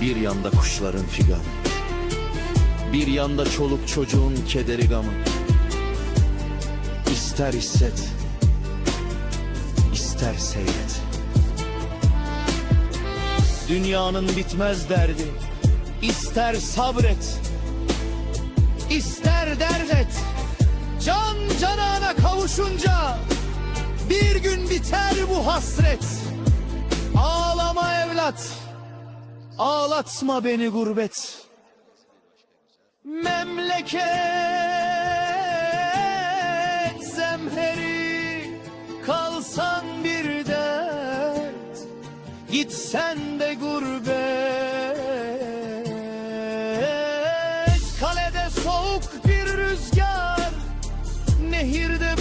Bir yanda kuşların figanı. Bir yanda çoluk çocuğun kederi gamı. İster hisset ister seyret. Dünyanın bitmez derdi. İster sabret İster dert et Can canana kavuşunca Bir gün biter bu hasret. Ağlama evlat Ağlatma beni gurbet. Memleket zemheri Kalsan bir dert Gitsen de gurbet. Kalede soğuk bir rüzgar Nehirde